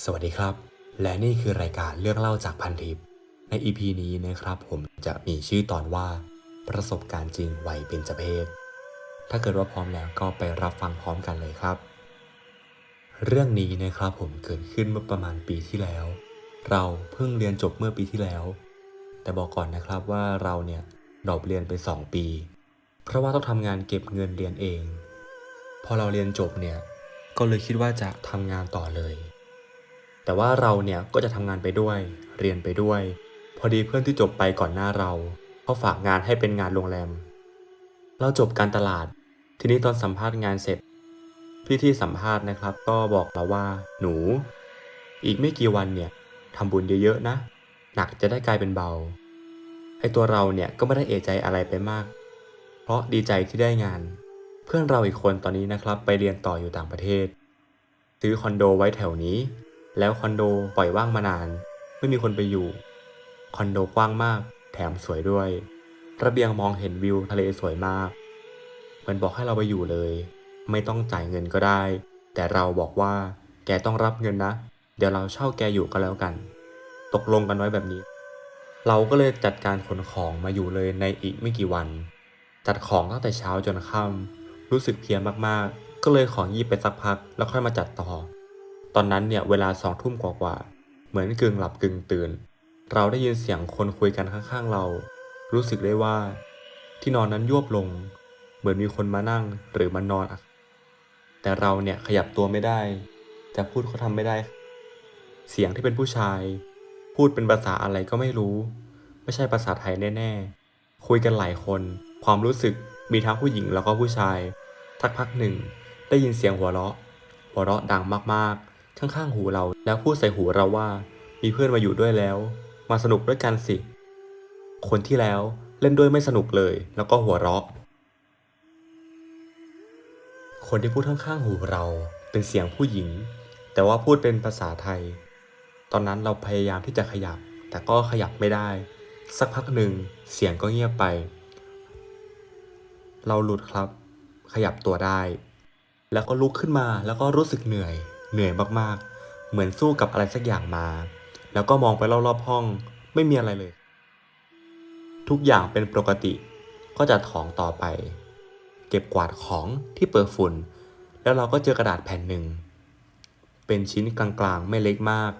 สวัสดีครับ และนี่คือรายการเรื่องเล่าจากพันทิปใน EP นี้นะครับ ผมจะมีชื่อตอนว่า ประสบการณ์จริงวัยเป็นจเพศถ้าเกิดว่าพร้อมแล้วก็ไปรับฟังพร้อมกันเลยครับ เรื่องนี้นะครับผมเกิดขึ้นเมื่อประมาณปีที่แล้ว เราเพิ่งเรียนจบเมื่อปีที่แล้ว แต่บอกก่อนนะครับว่าเราเนี่ยดรอปเรียนไป 2 ปี เพราะว่าต้องทำงานเก็บเงินเรียนเอง พอเราเรียนจบเนี่ยก็เลยคิดว่าจะทำงานต่อเลย แต่ว่าเราเนี่ยก็จะทำงานไปด้วย เรียนไปด้วย พอดีเพื่อนที่จบไปก่อนหน้าเราเขาฝากงานให้เป็นงานโรงแรม เราจบการตลาด ทีนี้ตอนสัมภาษณ์งานเสร็จ พี่ที่สัมภาษณ์นะครับ ก็บอกเราว่า หนู อีกไม่กี่วันเนี่ยทำบุญเยอะๆนะ หนักจะได้กลายเป็นเบาไอตัวเราเนี่ยก็ไม่ได้เอะใจอะไรไปมาก เพราะดีใจที่ได้งาน เพื่อนเราอีกคนตอนนี้นะครับ ไปเรียนต่ออยู่ต่างประเทศ ซื้อคอนโดไว้แถวนี้ แล้วคอนโดปล่อยว่างมานาน ไม่มีคนไปอยู่ คอนโดกว้างมาก แถมสวยด้วย ระเบียงมองเห็นวิวทะเลสวยมากมือนบอกให้เราไปอยู่เลย ไม่ต้องจ่ายเงินก็ได้ แต่เราบอกว่า แกต้องรับเงินนะ เดี๋ยวเราเช่าแกอยู่ก็แล้วกัน ตกลงกันไว้แบบนี้ เราก็เลยจัดการขนของมาอยู่เลยในอีกไม่กี่วัน จัดของตั้งแต่เช้าจนค่ำรู้สึกเพียมากๆ ก็เลยของยีบไปสักพัก แล้วค่อยมาจัดต่อ ตอนนั้นเนี่ยเวลาสองทุ่มกว่าๆเหมือนกึ่งหลับกึ่งตื่น เราได้ยินเสียงคนคุยกันข้างๆเรา รู้สึกได้ว่า ที่นอนนั้นยวบลง เหมือนมีคนมานั่งหรือมานอนแต่เราเนี่ยขยับตัวไม่ได้ จะพูดเขาทำไม่ได้ เสียงที่เป็นผู้ชาย พูดเป็นภาษาอะไรก็ไม่รู้ ไม่ใช่ภาษาไทยแน่ๆ คุยกันหลายคน ความรู้สึกมีทั้งผู้หญิงแล้วก็ผู้ชายสักพักหนึ่ง ได้ยินเสียงหัวเราะ หัวเราะดังมากๆ ข้างๆหูเรา แล้วพูดใส่หูเราว่า มีเพื่อนมาอยู่ด้วยแล้ว มาสนุกด้วยกันสิ คนที่แล้วเล่นด้วยไม่สนุกเลย แล้วก็หัวเราะ คนที่พูดข้างๆหูเราเป็นเสียงผู้หญิง แต่ว่าพูดเป็นภาษาไทย ตอนนั้นเราพยายามที่จะขยับ แต่ก็ขยับไม่ได้ สักพักหนึ่งเสียงก็เงียบไป เราหลุดครับ ขยับตัวได้ แล้วก็ลุกขึ้นมาแล้วก็รู้สึกเหนื่อย เหนื่อยมากๆ เหมือนสู้กับอะไรสักอย่างมา แล้วก็มองไปรอบๆห้อง ไม่มีอะไรเลย ทุกอย่างเป็นปกติ ก็จะถองต่อไป เก็บกวาดของที่เปิดฝุ่น แล้วเราก็เจอกระดาษแผ่นหนึ่ง เป็นชิ้นกลางๆ ไม่เล็กมาก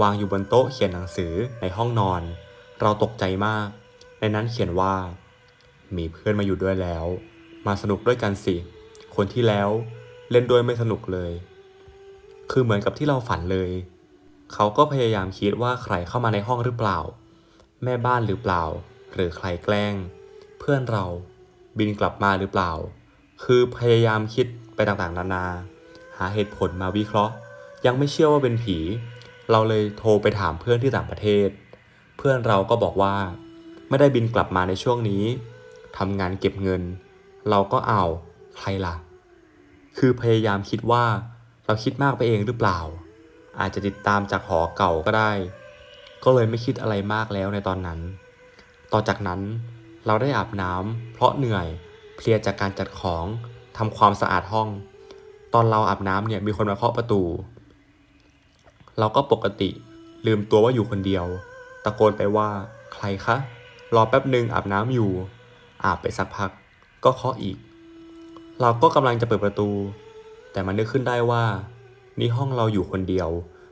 วางอยู่บนโต๊ะเขียนหนังสือในห้องนอน เราตกใจมาก ในนั้นเขียนว่า มีเพื่อนมาอยู่ด้วยแล้ว มาสนุกด้วยกันสิ คนที่แล้วเล่นด้วยไม่สนุกเลย คือเหมือนกับที่เราฝันเลย เขาก็พยายามคิดว่าใครเข้ามาในห้องหรือเปล่า แม่บ้านหรือเปล่า หรือใครแกล้ง เพื่อนเราบินกลับมาหรือเปล่า คือพยายามคิดไปต่างๆ นานา หาเหตุผลมาวิเคราะห์ ยังไม่เชื่อว่าเป็นผี เราเลยโทรไปถามเพื่อนที่ต่างประเทศ เพื่อนเราก็บอกว่า ไม่ได้บินกลับมาในช่วงนี้ทำงานเก็บเงิน เราก็เอาใครล่ะ คือพยายามคิดว่า เราคิดมากไปเองหรือเปล่า อาจจะติดตามจากหอเก่าก็ได้ ก็เลยไม่คิดอะไรมากแล้วในตอนนั้น ต่อจากนั้นเราได้อาบน้ำเพราะเหนื่อยเพลียจากการจัดของทำความสะอาดห้อง ตอนเราอาบน้ำเนี่ยมีคนมาเคาะประตู เราก็ปกติลืมตัวว่าอยู่คนเดียว ตะโกนไปว่าใครคะ รอแป๊บหนึ่งอาบน้ำอยู่ อาบไปสักพัก ก็เคาะอีก เราก็กำลังจะเปิดประตู แต่มันนึกขึ้นได้ว่า นี่ห้องเราอยู่คนเดียว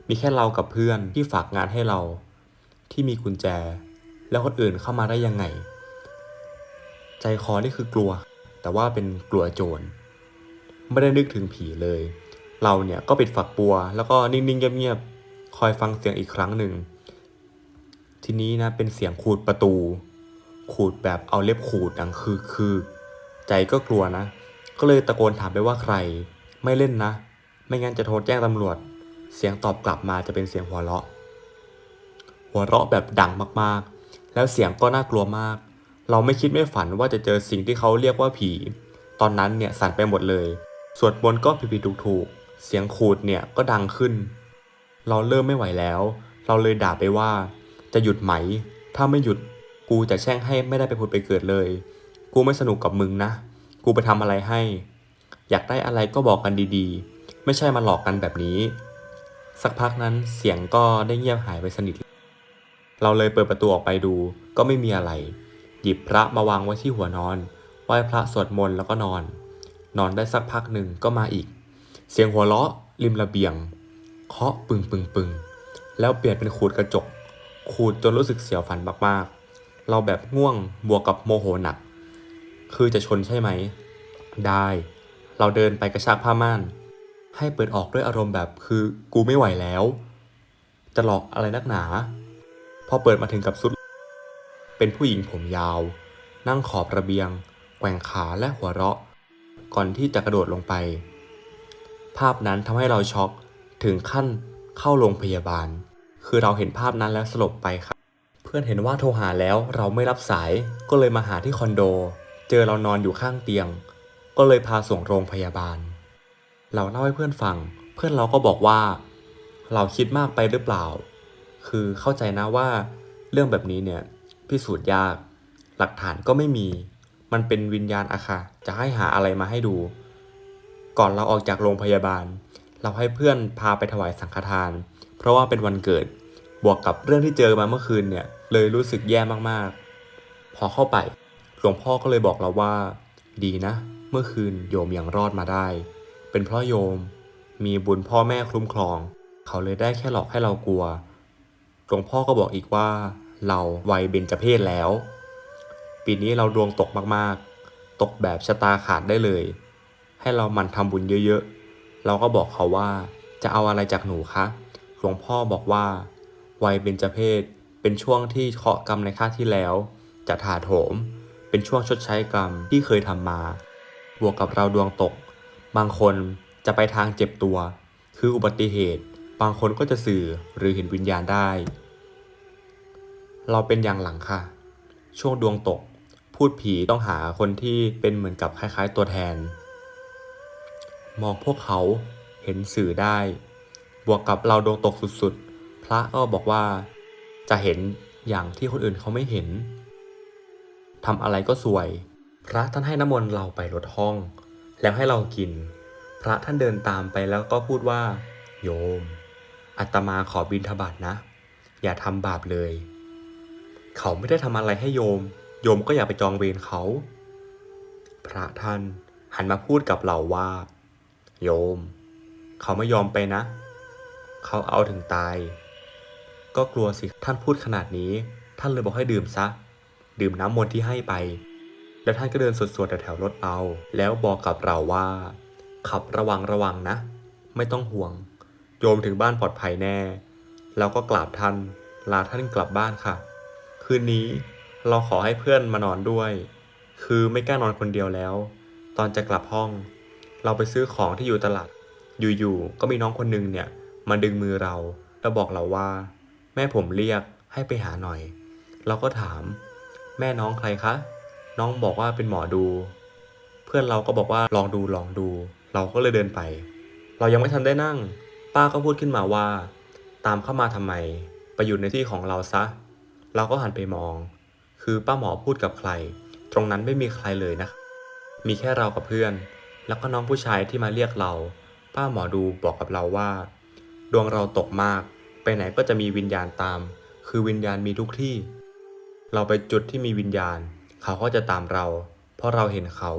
มีแค่เรากับเพื่อนที่ฝากงานให้เรา ที่มีกุญแจ แล้วคนอื่นเข้ามาได้ยังไง ใจคอนี่คือกลัว แต่ว่าเป็นกลัวโจรไม่ได้นึกถึงผีเลย เราเนี่ยก็ปิดฝักบัว แล้วก็นิ่งๆเงียบๆคอยฟังเสียงอีกครั้งหนึ่งทีนี้นะเป็นเสียงขูดประตู ขูดแบบเอาเล็บขูดดังคือคือ ใจก็กลัวนะ ก็เลยตะโกนถามไปว่าใคร ไม่เล่นนะ ไม่งั้นจะโทรแจ้งตำรวจ เสียงตอบกลับมาจะเป็นเสียงหัวเราะ หัวเราะแบบดังมากๆ แล้วเสียงก็น่ากลัวมาก เราไม่คิดไม่ฝันว่าจะเจอสิ่งที่เขาเรียกว่าผี ตอนนั้นเนี่ยสั่นไปหมดเลย สวดมนต์ก็ผิดๆถูกๆ เสียงขูดเนี่ยก็ดังขึ้น เราเริ่มไม่ไหวแล้ว เราเลยด่าไปว่า จะหยุดไหม ถ้าไม่หยุดกูจะแช่งให้ไม่ได้ไปผุดไปเกิดเลย กูไม่สนุกกับมึงนะ กูไปทำอะไรให้ อยากได้อะไรก็บอกกันดีๆ ไม่ใช่มาหลอกกันแบบนี้ สักพักนั้นเสียงก็ได้เงียบหายไปสนิท เราเลยเปิดประตูออกไปดูก็ไม่มีอะไร หยิบพระมาวางไว้ที่หัวนอนไหว้พระสวดมนต์แล้วก็นอน นอนได้สักพักหนึ่งก็มาอีก เสียงหัวเราะริมระเบียง เคาะปึงปึงปึงแล้วเปลี่ยนเป็นขูดกระจก ขูดจนรู้สึกเสียวฟันมากๆ เราแบบง่วงบวกกับโมโหหนัก คือจะชนใช่ไหม ได้ เราเดินไปกระชากผ้าม่าน ให้เปิดออกด้วยอารมณ์แบบคือกูไม่ไหวแล้ว จะหลอกอะไรนักหนา พอเปิดมาถึงกับสุด เป็นผู้หญิงผมยาว นั่งขอบระเบียง แกว่งขาและหัวเราะ ก่อนที่จะกระโดดลงไป ภาพนั้นทำให้เราช็อกถึงขั้นเข้าโรงพยาบาล คือเราเห็นภาพนั้นแล้วสลบไปครับ เพื่อนเห็นว่าโทรหาแล้วเราไม่รับสายก็เลยมาหาที่คอนโด เจอเรานอนอยู่ข้างเตียง ก็เลยพาส่งโรงพยาบาล เราเล่าให้เพื่อนฟัง เพื่อนเราก็บอกว่า เราคิดมากไปหรือเปล่า คือเข้าใจนะว่า เรื่องแบบนี้เนี่ยพิสูจน์ยาก หลักฐานก็ไม่มี มันเป็นวิญญาณอะค่ะ จะให้หาอะไรมาให้ดู ก่อนเราออกจากโรงพยาบาล เราให้เพื่อนพาไปถวายสังฆทาน เพราะว่าเป็นวันเกิด บวกกับเรื่องที่เจอมาเมื่อคืนเนี่ย เลยรู้สึกแย่มากๆ พอเข้าไป หลวงพ่อก็เลยบอกเราว่า ดีนะ เมื่อคืนโยมยังรอดมาได้ เป็นเพราะโยมมีบุญพ่อแม่คุ้มครอง เขาเลยได้แค่หลอกให้เรากลัว หลวงพ่อก็บอกอีกว่า เราวัยเบญจเพศแล้ว ปีนี้เราดวงตกมากๆ ตกแบบชะตาขาดได้เลย ให้เราหมั่นทำบุญเยอะๆ เราก็บอกเขาว่าจะเอาอะไรจากหนูคะ หลวงพ่อบอกว่า วัยเบญจเพศเป็นช่วงที่เคาะกรรมในชาติที่แล้ว จะถาโถม เป็นช่วงชดใช้กรรมที่เคยทำมา บวกกับเราดวงตก บางคนจะไปทางเจ็บตัว คืออุบัติเหตุ บางคนก็จะสื่อหรือเห็นวิญญาณได้ เราเป็นอย่างหลังค่ะ ช่วงดวงตก พูดผีต้องหาคนที่เป็นเหมือนกับคล้ายๆตัวแทน มองพวกเขาเห็นสื่อได้ บวกกับเราดวงตกสุดๆ พระก็บอกว่าจะเห็นอย่างที่คนอื่นเขาไม่เห็นทำอะไรก็สวย พระท่านให้น้ำมนต์เราไปรถห้อง แล้วให้เรากิน พระท่านเดินตามไปแล้วก็พูดว่า โยมอาตมาขอบินทบาทนะ อย่าทำบาปเลย เขาไม่ได้ทำอะไรให้โยม โยมก็อย่าไปจองเวรเขา พระท่านหันมาพูดกับเราว่า โยม เขาไม่ยอมไปนะ เขาเอาถึงตาย ก็กลัวสิท่านพูดขนาดนี้ ท่านเลยบอกให้ดื่มซะ ดื่มน้ำมนต์ที่ให้ไป แล้วท่านก็เดินสวดๆแถวๆรถเราแล้วบอกกับเราว่า ขับระวังระวังนะ ไม่ต้องห่วง โยมถึงบ้านปลอดภัยแน่ แล้วก็กราบท่าน ลาท่านกลับบ้านค่ะ คืนนี้เราขอให้เพื่อนมานอนด้วย คือไม่กล้านอนคนเดียวแล้ว ตอนจะกลับห้อง เราไปซื้อของที่อยู่ตลาด อยู่ๆ ก็มีน้องคนหนึงเนี่ยมาดึงมือเรา แล้วบอกเราว่า แม่ผมเรียกให้ไปหาหน่อย เราก็ถาม แม่น้องใครคะ น้องบอกว่าเป็นหมอดู เพื่อนเราก็บอกว่าลองดูลองดู เราก็เลยเดินไป เรายังไม่ทันได้นั่ง ป้าก็พูดขึ้นมาว่า ตามเข้ามาทำไม ไปอยู่ในที่ของเราซะ เราก็หันไปมอง คือป้าหมอพูดกับใคร ตรงนั้นไม่มีใครเลยนะ มีแค่เรากับเพื่อน แล้วก็น้องผู้ชายที่มาเรียกเรา ป้าหมอดูบอกกับเราว่า ดวงเราตกมาก ไปไหนก็จะมีวิญญาณตาม คือวิญญาณมีทุกที่ เราไปจุดที่มีวิญญาณ เขาก็จะตามเรา เพราะเราเห็นเขา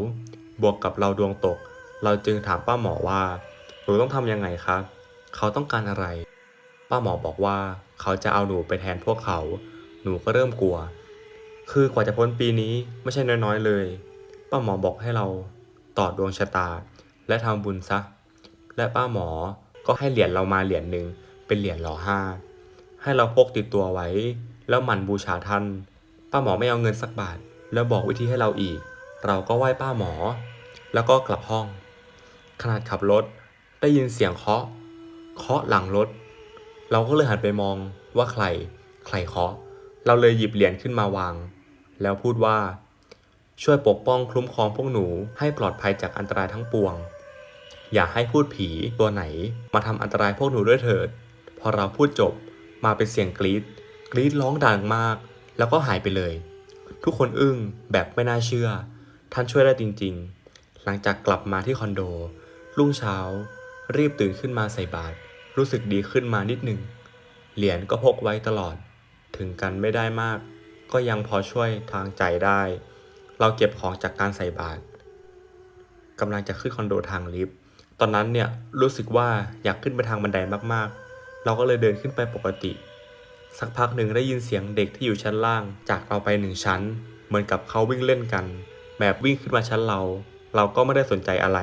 บวกกับเราดวงตก เราจึงถามป้าหมอว่า หนูต้องทำยังไงครับ เขาต้องการอะไร ป้าหมอบอกว่าเขาจะเอาหนูไปแทนพวกเขา หนูก็เริ่มกลัว คือกว่าจะพ้นปีนี้ไม่ใช่น้อยๆเลย ป้าหมอบอกให้เราต่อดวงชะตา และทำบุญซะ และป้าหมอก็ให้เหรียญเรามาเหรียญหนึ่งเป็นเหรียญหล่อห้าให้เราพกติดตัวไว้ แล้วหมั่นบูชาท่าน ป้าหมอไม่เอาเงินสักบาท แล้วบอกวิธีให้เราอีก เราก็ไหว้ป้าหมอ แล้วก็กลับห้อง ขนาดขับรถได้ยินเสียงเคาะ เคาะหลังรถ เราก็เลยหันไปมองว่าใคร ใครเคาะ เราเลยหยิบเหรียญขึ้นมาวาง แล้วพูดว่า ช่วยปกป้องคุ้มครองพวกหนูให้ปลอดภัยจากอันตรายทั้งปวง อย่าให้พูดผีตัวไหน มาทำอันตรายพวกหนูด้วยเถิด พอเราพูดจบมาเป็นเสียงกรีด กรีดร้องดังมาก แล้วก็หายไปเลย ทุกคนอึ้งแบบไม่น่าเชื่อ ท่านช่วยได้จริงๆ หลังจากกลับมาที่คอนโด รุ่งเช้า รีบตื่นขึ้นมาใส่บาตรรู้สึกดีขึ้นมานิดหนึ่ง เหรียญก็พกไว้ตลอด ถึงกันไม่ได้มาก ก็ยังพอช่วยทางใจได้ เราเก็บของจากการใส่บาตรกำลังจะขึ้นคอนโดทางลิฟต์ ตอนนั้นเนี่ยรู้สึกว่าอยากขึ้นไปทางบันไดมากๆ เราก็เลยเดินขึ้นไปปกติ สักพักหนึ่งได้ยินเสียงเด็กที่อยู่ชั้นล่าง จากเราไปหนึ่งชั้น เหมือนกับเขาวิ่งเล่นกัน แบบวิ่งขึ้นมาชั้นเรา เราก็ไม่ได้สนใจอะไร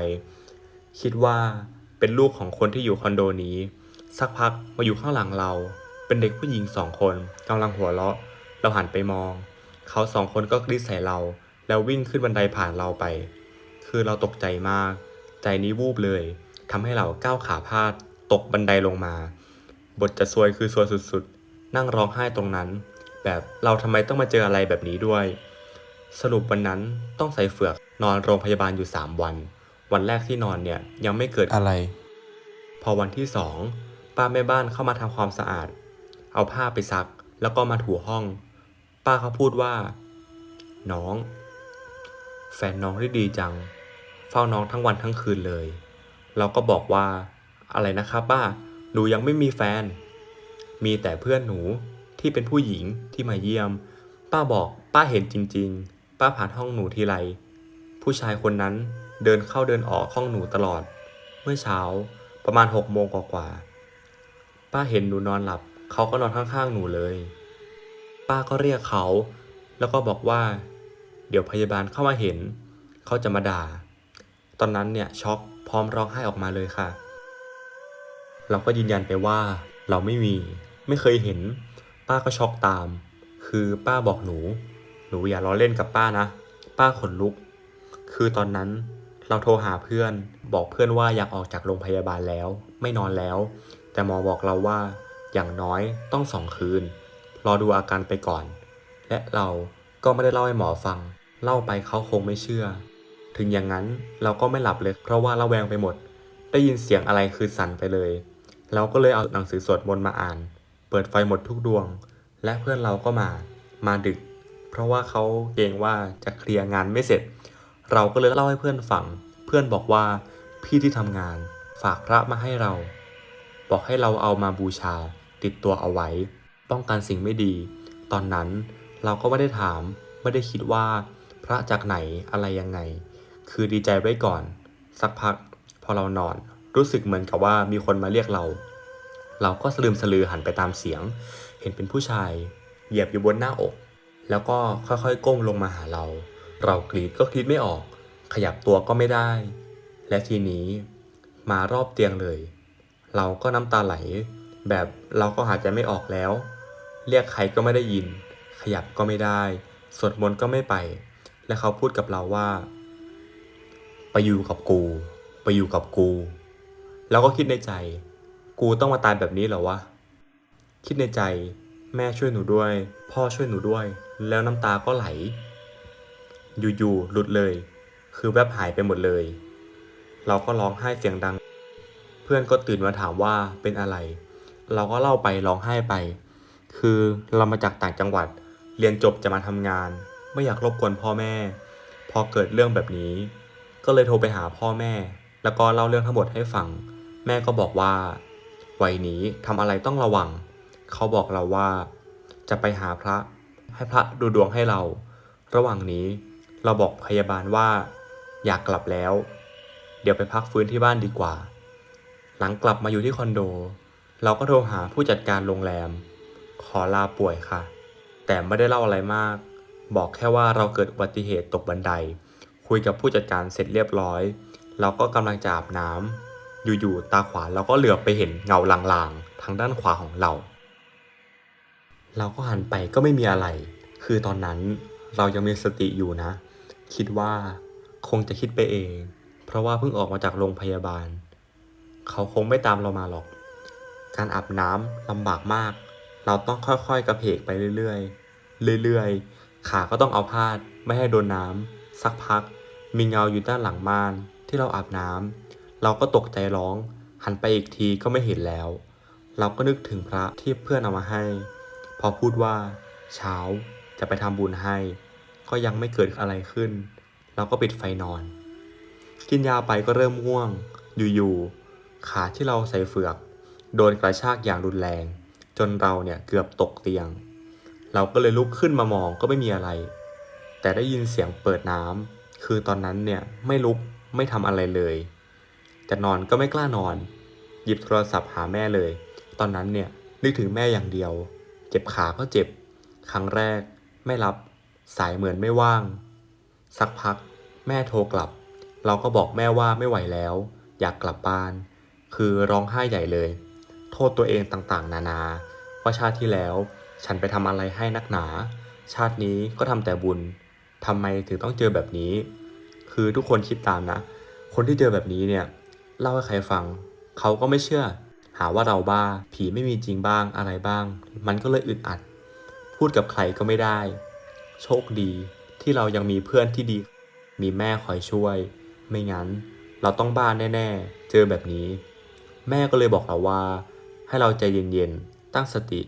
คิดว่าเป็นลูกของคนที่อยู่คอนโดนี้ สักพักมาอยู่ข้างหลังเรา เป็นเด็กผู้หญิงสองคนกำลังหัวเราะ เราหันไปมอง เขาสองคนก็กรีดใส่เรา แล้ววิ่งขึ้นบันไดผ่านเราไป คือเราตกใจมาก ใจนี้วูบเลยทำให้เราก้าวขาพลาดตกบันไดลงมา บทจะซวยคือซวยสุดๆ นั่งร้องไห้ตรงนั้น แบบเราทำไมต้องมาเจออะไรแบบนี้ด้วย สรุปวันนั้นต้องใส่เฟือกนอนโรงพยาบาลอยู่ 3 วัน วันแรกที่นอนเนี่ยยังไม่เกิดอะไร พอวันที่สองป้าแม่บ้านเข้ามาทำความสะอาด เอาผ้าไปซักแล้วก็มาถูห้อง ป้าเขาพูดว่า น้อง แฟนน้องได้ดีจัง เฝ้าน้องทั้งวันทั้งคืนเลย เราก็บอกว่า อะไรนะครับป้าหนูยังไม่มีแฟน มีแต่เพื่อนหนูที่เป็นผู้หญิงที่มาเยี่ยม ป้าบอกป้าเห็นจริง ๆ ป้าผ่านห้องหนูทีไร ผู้ชายคนนั้นเดินเข้าเดินออกห้องหนูตลอด เมื่อเช้าประมาณหกโมงกว่าๆป้าเห็นหนูนอนหลับ เขาก็นอนข้างๆหนูเลย ป้าก็เรียกเขา แล้วก็บอกว่า เดี๋ยวพยาบาลเข้ามาเห็น เขาจะมาด่า ตอนนั้นเนี่ยช็อกพร้อมร้องไห้ออกมาเลยค่ะ เราก็ยืนยันไปว่า เราไม่มี ไม่เคยเห็น ป้าก็ช็อกตาม คือป้าบอกหนู หนูอย่าล้อเล่นกับป้านะ ป้าขนลุก คือตอนนั้นเราโทรหาเพื่อน บอกเพื่อนว่าอยากออกจากโรงพยาบาลแล้ว ไม่นอนแล้ว แต่หมอบอกเราว่า อย่างน้อยต้องสองคืน รอดูอาการไปก่อน และเราก็ไม่ได้เล่าให้หมอฟัง เล่าไปเขาคงไม่เชื่อ ถึงอย่างนั้นเราก็ไม่หลับเลย เพราะว่าระแวงไปหมด ได้ยินเสียงอะไรคือสั่นไปเลย เราก็เลยเอาหนังสือสวดมนต์มาอ่าน เปิดไฟหมดทุกดวง และเพื่อนเราก็มา มาดึก เพราะว่าเขาเกรงว่าจะเคลียร์งานไม่เสร็จ เราก็เลยเล่าให้เพื่อนฟัง เพื่อนบอกว่าพี่ที่ทำงาน ฝากพระมาให้เรา บอกให้เราเอามาบูชา ติดตัวเอาไว้ ป้องกันสิ่งไม่ดี ตอนนั้นเราก็ไม่ได้ถาม ไม่ได้คิดว่า พระจากไหนอะไรยังไง คือดีใจไว้ก่อน สักพักพอเรานอน รู้สึกเหมือนกับว่ามีคนมาเรียกเรา เราก็สลืมสลือหันไปตามเสียง เห็นเป็นผู้ชาย เหยียบอยู่บนหน้าอก แล้วก็ค่อยๆก้มลงมาหาเรา เรากรีดก็กรีดไม่ออก ขยับตัวก็ไม่ได้ และทีนี้มารอบเตียงเลย เราก็น้ำตาไหล แบบเราก็หายใจไม่ออกแล้ว เรียกใครก็ไม่ได้ยิน ขยับก็ไม่ได้ สวดมนต์ก็ไม่ไป และเขาพูดกับเราว่า ไปอยู่กับกู ไปอยู่กับกู เราก็คิดในใจ กูต้องมาตายแบบนี้เหรอวะ คิดในใจ แม่ช่วยหนูด้วย พ่อช่วยหนูด้วย แล้วน้ำตาก็ไหล อยู่ๆหลุดเลย คือแวบหายไปหมดเลย เราก็ร้องไห้เสียงดัง เพื่อนก็ตื่นมาถามว่าเป็นอะไร เราก็เล่าไปร้องไห้ไป คือเรามาจากต่างจังหวัด เรียนจบจะมาทำงาน ไม่อยากรบกวนพ่อแม่ พอเกิดเรื่องแบบนี้ ก็เลยโทรไปหาพ่อแม่ แล้วก็เล่าเรื่องทั้งหมดให้ฟัง แม่ก็บอกว่าวัยนี้ทำอะไรต้องระวัง เขาบอกเราว่า จะไปหาพระ ให้พระดูดวงให้เรา ระหว่างนี้เราบอกพยาบาลว่า อยากกลับแล้ว เดี๋ยวไปพักฟื้นที่บ้านดีกว่า หลังกลับมาอยู่ที่คอนโด เราก็โทรหาผู้จัดการโรงแรม ขอลาป่วยค่ะ แต่ไม่ได้เล่าอะไรมาก บอกแค่ว่าเราเกิดอุบัติเหตุตกบันได คุยกับผู้จัดการเสร็จเรียบร้อย เราก็กำลังจะอาบน้ำ อยู่ๆตาขวาเราก็เหลือบไปเห็นเงาลางๆ ทางด้านขวาของเรา เราก็หันไปก็ไม่มีอะไร คือตอนนั้นเรายังมีสติอยู่นะ คิดว่าคงจะคิดไปเอง เพราะว่าเพิ่งออกมาจากโรงพยาบาล เขาคงไม่ตามเรามาหรอก การอาบน้ำลำบากมาก เราต้องค่อยๆกระเพกไปเรื่อยๆเรื่อยๆ ขาก็ต้องเอาพาดไม่ให้โดนน้ำสักพักมีเงาอยู่ด้านหลังม่านที่เราอาบน้ำ เราก็ตกใจร้อง หันไปอีกทีก็ไม่เห็นแล้ว เราก็นึกถึงพระที่เพื่อนเอามาให้ พอพูดว่า เช้าจะไปทำบุญให้ ก็ยังไม่เกิดอะไรขึ้น เราก็ปิดไฟนอน กินยาไปก็เริ่มง่วง อยู่ๆขาที่เราใส่เฟือก โดนกระชากอย่างรุนแรง จนเราเนี่ยเกือบตกเตียง เราก็เลยลุกขึ้นมามองก็ไม่มีอะไร แต่ได้ยินเสียงเปิดน้ำคือตอนนั้นเนี่ยไม่ลุกไม่ทำอะไรเลย จะนอนก็ไม่กล้านอน หยิบโทรศัพท์หาแม่เลย ตอนนั้นเนี่ยนึกถึงแม่อย่างเดียว เจ็บขาก็เจ็บ ครั้งแรก ไม่รับ สายเหมือนไม่ว่าง สักพัก แม่โทรกลับ เราก็บอกแม่ว่าไม่ไหวแล้ว อยากกลับบ้าน คือร้องไห้ใหญ่เลย โทษตัวเองต่างๆ นานา ว่าชาติที่แล้ว ฉันไปทำอะไรให้นักหนา ชาตินี้ก็ทำแต่บุญทำไมถึงต้องเจอแบบนี้ คือทุกคนคิดตามนะ คนที่เจอแบบนี้เนี่ย เล่าให้ใครฟัง เขาก็ไม่เชื่อ หาว่าเราบ้า ผีไม่มีจริงบ้างอะไรบ้าง มันก็เลยอึดอัด พูดกับใครก็ไม่ได้ โชคดีที่เรายังมีเพื่อนที่ดี มีแม่คอยช่วย ไม่งั้น เราต้องบ้านแน่ๆ เจอแบบนี้ แม่ก็เลยบอกเราว่า ให้เราใจเย็นๆ ตั้งสติ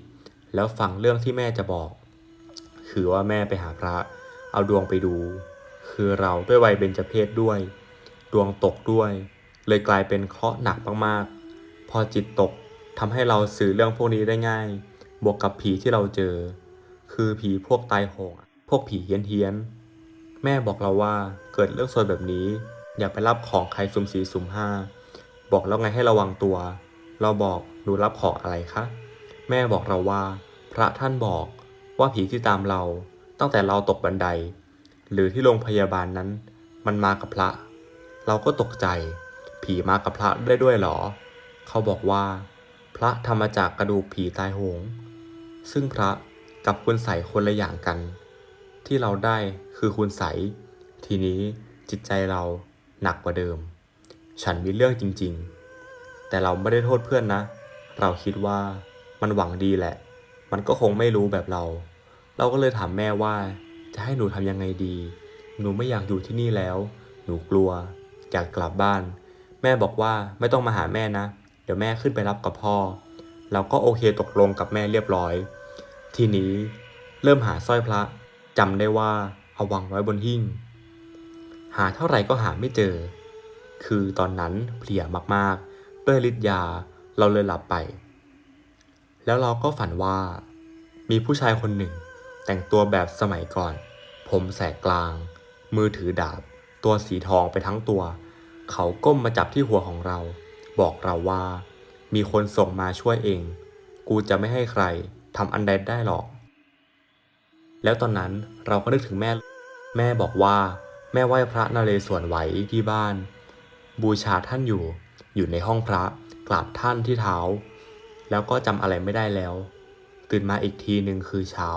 แล้วฟังเรื่องที่แม่จะบอก คือว่าแม่ไปหาพระ เอาดวงไปดู คือเราด้วยวัยเบญจเพศด้วย ดวงตกด้วย เลยกลายเป็นเคราะห์หนักมากๆ พอจิตตกทำให้เราสื่อเรื่องพวกนี้ได้ง่าย บวกกับผีที่เราเจอ คือผีพวกตายโหงอะพวกผีเฮี้ยนเฮียน แม่บอกเราว่าเกิดเรื่องซวยแบบนี้ อย่าไปรับของใครสุ่มสี่สุ่มห้าบอกแล้วไงให้ระวังตัว เราบอกหนูรับของอะไรคะแม่บอกเราว่า พระท่านบอกว่าผีที่ตามเราตั้งแต่เราตกบันได หรือที่โรงพยาบาลนั้น มันมากับพระ เราก็ตกใจ ผีมากับพระได้ด้วยเหรอ เขาบอกว่า พระทำมาจากกระดูกผีตายโหง ซึ่งพระกับคุณใสคนละอย่างกัน ที่เราได้คือคุณใส ทีนี้จิตใจเราหนักกว่าเดิม ฉันมีเรื่องจริง ๆ แต่เราไม่ได้โทษเพื่อนนะ เราคิดว่ามันหวังดีแหละ มันก็คงไม่รู้แบบเรา เราก็เลยถามแม่ว่า จะให้หนูทำยังไงดี หนูไม่อยากอยู่ที่นี่แล้ว หนูกลัว อยากกลับบ้าน ม่บอกว่าไม่ต้องมาหาแม่นะ เดี๋ยวแม่ขึ้นไปรับกับพ่อ เราก็โอเคตกลงกับแม่เรียบร้อย ทีนี้เริ่มหาสร้อยพระจำได้ว่าเอาวางไว้บนหิ้ง หาเท่าไหร่ก็หาไม่เจอ คือตอนนั้นเพลียมากๆ ด้วยฤทธิ์ยาเราเลยหลับไป แล้วเราก็ฝันว่า มีผู้ชายคนหนึ่ง แต่งตัวแบบสมัยก่อน ผมแสกกลาง มือถือดาบ ตัวสีทองไปทั้งตัว เขาก้มมาจับที่หัวของเรา บอกเราว่า มีคนส่งมาช่วยเอง กูจะไม่ให้ใครทำอันใดได้หรอก แล้วตอนนั้นเราก็นึกถึงแม่ แม่บอกว่า แม่ไหว้พระนเรศวรไว้ที่บ้าน บูชาท่านอยู่ อยู่ในห้องพระกราบท่านที่เท้า แล้วก็จำอะไรไม่ได้แล้ว ตื่นมาอีกทีหนึ่งคือเช้า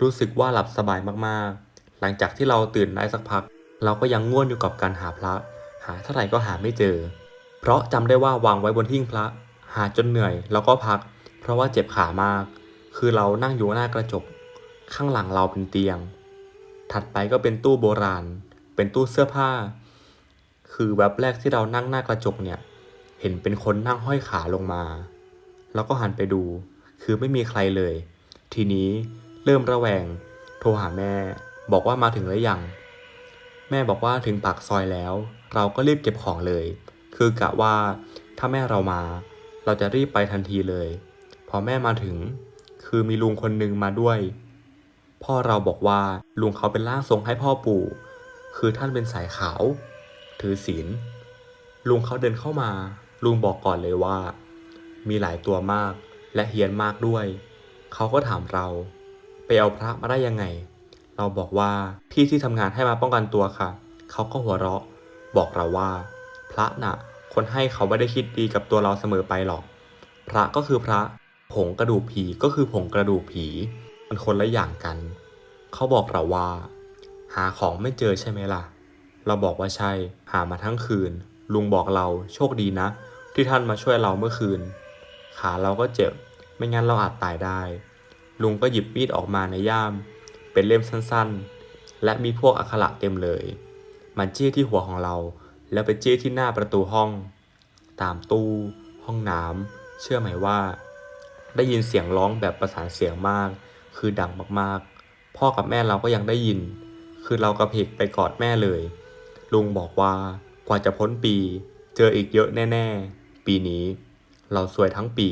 รู้สึกว่าหลับสบายมากๆ หลังจากที่เราตื่นได้สักพัก เราก็ยังง่วนอยู่กับการหาพระาเท่าไหร่ก็หาไม่เจอ เพราะจำได้ว่าวางไว้บนหิ้งพระ หาจนเหนื่อยแล้วก็พัก เพราะว่าเจ็บขามาก คือเรานั่งอยู่หน้ากระจก ข้างหลังเราเป็นเตียง ถัดไปก็เป็นตู้โบราณ เป็นตู้เสื้อผ้า คือแวบแรกที่เรานั่งหน้ากระจกเนี่ย เห็นเป็นคนนั่งห้อยขาลงมา แล้วก็หันไปดู คือไม่มีใครเลย ทีนี้เริ่มระแวง โทรหาแม่ บอกว่ามาถึงหรือยัง แม่บอกว่าถึงปากซอยแล้ว เราก็รีบเก็บของเลย คือกะว่าถ้าแม่เรามา เราจะรีบไปทันทีเลย พอแม่มาถึง คือมีลุงคนหนึ่งมาด้วย พ่อเราบอกว่าลุงเขาเป็นร่างทรงให้พ่อปู่ คือท่านเป็นสายขาว ถือศีล ลุงเขาเดินเข้ามา ลุงบอกก่อนเลยว่า มีหลายตัวมากและเฮียนมากด้วย เขาก็ถามเรา ไปเอาพระมาได้ยังไง เราบอกว่าพี่ที่ทำงานให้มาป้องกันตัวค่ะ เขาก็หัวเราะ บอกเราว่า พระน่ะ คนให้เขาไม่ได้คิดดีกับตัวเราเสมอไปหรอก พระก็คือพระ ผงกระดูกผีก็คือผงกระดูกผี มันคนละอย่างกัน เขาบอกเราว่า หาของไม่เจอใช่ไหมล่ะ เราบอกว่าใช่ หามาทั้งคืน ลุงบอกเราโชคดีนะ ที่ท่านมาช่วยเราเมื่อคืน ขาเราก็เจ็บ ไม่งั้นเราอาจตายได้ ลุงก็หยิบมีดออกมาในย่าม เป็นเล่มสั้นๆ และมีพวกอักขระเต็มเลย มันจี้ที่หัวของเรา แล้วไปจี้ที่หน้าประตูห้อง ตามตู้ ห้องน้ำเชื่อไหมว่า ได้ยินเสียงร้องแบบประสานเสียงมาก คือดังมากๆ พ่อกับแม่เราก็ยังได้ยิน คือเรากระเพกไปกอดแม่เลย ลุงบอกว่ากว่าจะพ้นปี เจออีกเยอะแน่ ๆ ปีนี้ เราซวยทั้งปี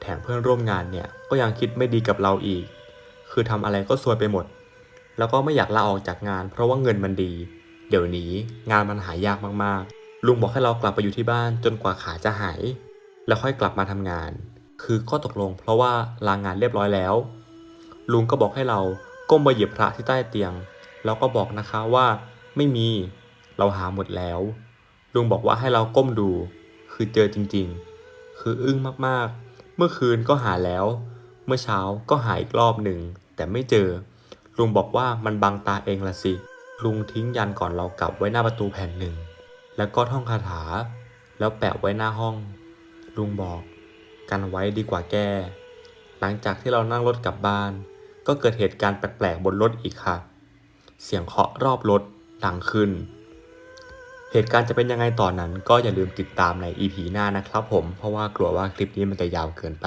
แถมเพื่อนร่วมงานเนี่ยก็ยังคิดไม่ดีกับเราอีก คือทำอะไรก็ซวยไปหมด แล้วก็ไม่อยากลาออกจากงาน เพราะว่าเงินมันดี เดี๋ยวนี้งานมันหายากมากๆ ลุงบอกให้เรากลับไปอยู่ที่บ้านจนกว่าขาจะหาย แล้วค่อยกลับมาทำงาน คือก็ตกลงเพราะว่าลางานเรียบร้อยแล้ว ลุงก็บอกให้เราก้มไปหยิบพระที่ใต้เตียง แล้วก็บอกนะคะว่าไม่มีเราหาหมดแล้ว ลุงบอกว่าให้เราก้มดู คือเจอจริงๆ คืออึ้งมากๆ เมื่อคืนก็หาแล้ว เมื่อเช้าก็หาอีกรอบหนึ่งแต่ไม่เจอ ลุงบอกว่ามันบังตาเองละสิ ลุงทิ้งยันก่อนเรากลับไว้หน้าประตูแผ่นหนึ่ง แล้วก็ท่องคาถา แล้วแปะไว้หน้าห้อง ลุงบอก กันไว้ดีกว่าแก้ หลังจากที่เรานั่งรถกลับบ้าน ก็เกิดเหตุการณ์แปลกๆบนรถอีกค่ะ เสียงเคาะรอบรถดังขึ้น เหตุการณ์จะเป็นยังไงต่อนนั้น ก็อย่าลืมติดตามใน EP หน้านะครับผม เพราะว่ากลัวว่าคลิปนี้มันจะยาวเกินไป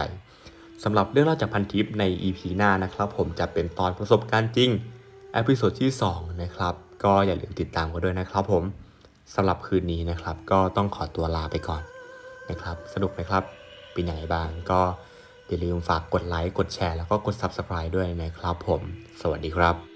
สำหรับเรื่องเล่าจากพันทิปใน EP หน้านะครับ ผมจะเป็นตอนประสบการณ์จริงอพิโซดที่ 2 นะครับ ก็อย่าลืมติดตามกันด้วยนะครับผมสำหรับคืนนี้นะครับ ก็ต้องขอตัวลาไปก่อนนะครับ สนุกไหมครับเป็นยังไงบ้างก็อย่าลืมฝากกดไลค์กดแชร์แล้วก็กด Subscribe ด้วยนะครับผม สวัสดีครับ